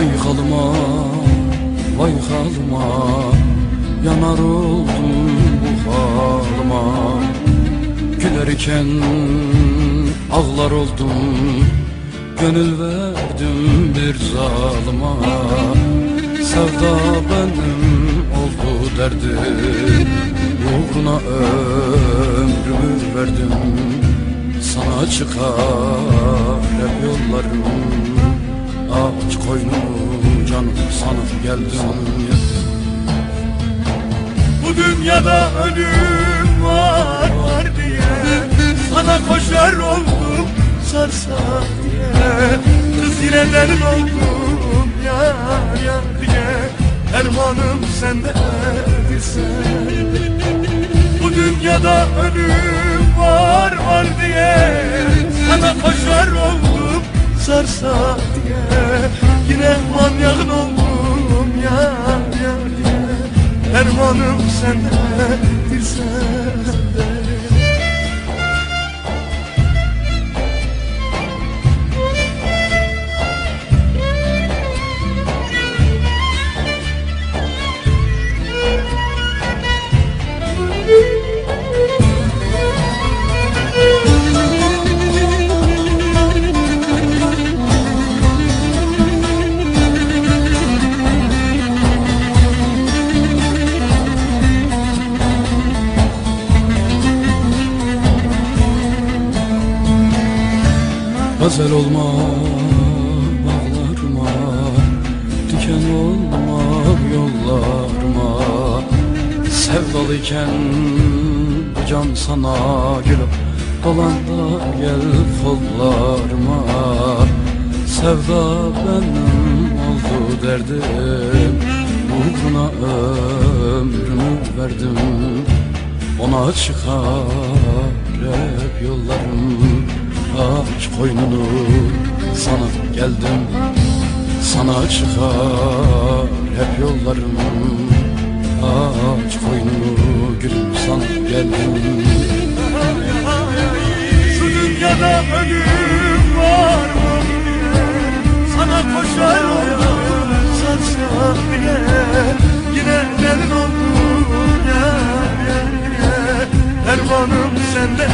Vay halıma, vay halıma Yanar oldum bu halıma. Gülerken ağlar oldum Gönül verdim bir zalıma. Sevda benim oldu derdim Uğruna ömrümü verdim. Sana çıkar hep yollarım Aç koynumu canım sana geldim Bu dünyada ölüm var var diye. Sana koşar oldum sarsa diye Kız yine deli oldum ya ya diye. Dermanım sende sen Bu dünyada ölüm var var diye. Sana koşar oldum sarsa diye Dermanım sende bir sende Gazel olma bağlarıma Diken olma yollarıma Sevdalıyken bu can sana gülüp Dolan da gel kollarıma. Sevda benim oldu derdim Uğruna ömrümü verdim. Ona çıkar hep yollarım koynunu sana geldim. Sana çıkar hep yollarım. Aç koynunu gülüm sana geldim. Şu dünyada ölüm var mı? Sana koşar oldum sarsa bile. Ya ya ya Dermanım sende